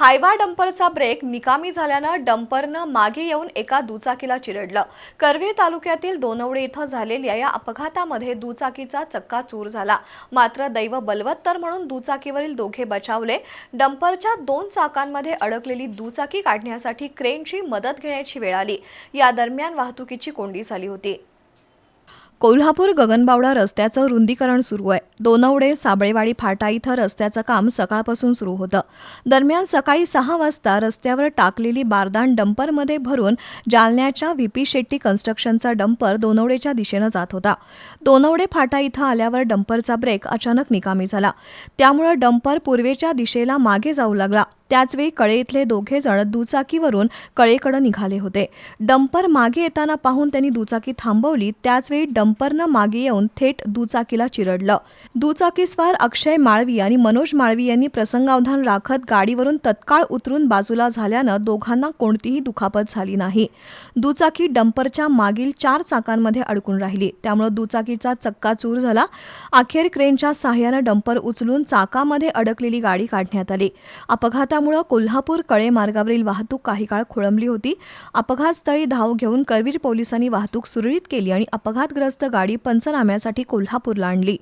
Hyva डंपरचा break निकामी झाल्यानं डंपरनं मागे येऊन एका दुचाकीला चिरडलं. करवीर तालुक्यातील दोनवडे इथं झालेल्या या अपघातामध्ये दुचाकीचा चक्का चूर झाला. मात्र दैव बलवत्तर म्हणून दुचाकीवरील दोघे बचावले. डंपरच्या दोन चाकांमध्ये अडकलेली दुचाकी काढण्यासाठी क्रेनची मदत घेण्याची वेळ आली. या दरम्यान वाहतुकीची कोंडी झाली होती. कोल्हापूर गगनबावडा रस्त्याचं रुंदीकरण सुरू आहे. दोनवडे साबळेवाडी फाटा इथं रस्त्याचं काम सकाळपासून सुरू होतं. दरम्यान सकाळी सहा वाजता रस्त्यावर टाकलेली बारदान डंपरमध्ये भरून जालन्याच्या व्हीपी शेट्टी कन्स्ट्रक्शनचा डंपर दोनवडेच्या दिशेनं जात होता. दोनवडे फाटा इथं आल्यावर डंपरचा ब्रेक अचानक निकामी झाला. त्यामुळे डंपर पूर्वेच्या दिशेला मागे जाऊ लागला. त्याचवेळी कळे इथले दोघे जण दुचाकीवरून कळेकडे निघाले होते. डंपर मागे येताना पाहून त्यांनी दुचाकी थांबवली त्याचवेळी डंपरनं मागे येऊन थेट दुचाकीला चिरडलं. दुचाकीस्वार अक्षय माळवी आणि मनोज माळवी यांनी प्रसंगावधान राखत गाडीवरून तत्काळ उतरून बाजूला झाल्यानं दोघांना कोणतीही दुखापत झाली नाही. दुचाकी डंपरच्या मागील चार चाकांमध्ये अडकून राहिली. त्यामुळे दुचाकीचा चक्का चूर झाला. अखेर क्रेनच्या सहाय्यानं डंपर उचलून चाकामध्ये अडकलेली गाडी काढण्यात आली. अपघातामुळे कोल्हापूर कळे मार्गावरील वाहतूक काही काळ खोळंबली होती. अपघातस्थळी धाव घेऊन करवीर पोलिसांनी वाहतूक सुरळीत केली आणि अपघातग्रस्त गाडी पंचनाम्यासाठी कोल्हापूरला आणली.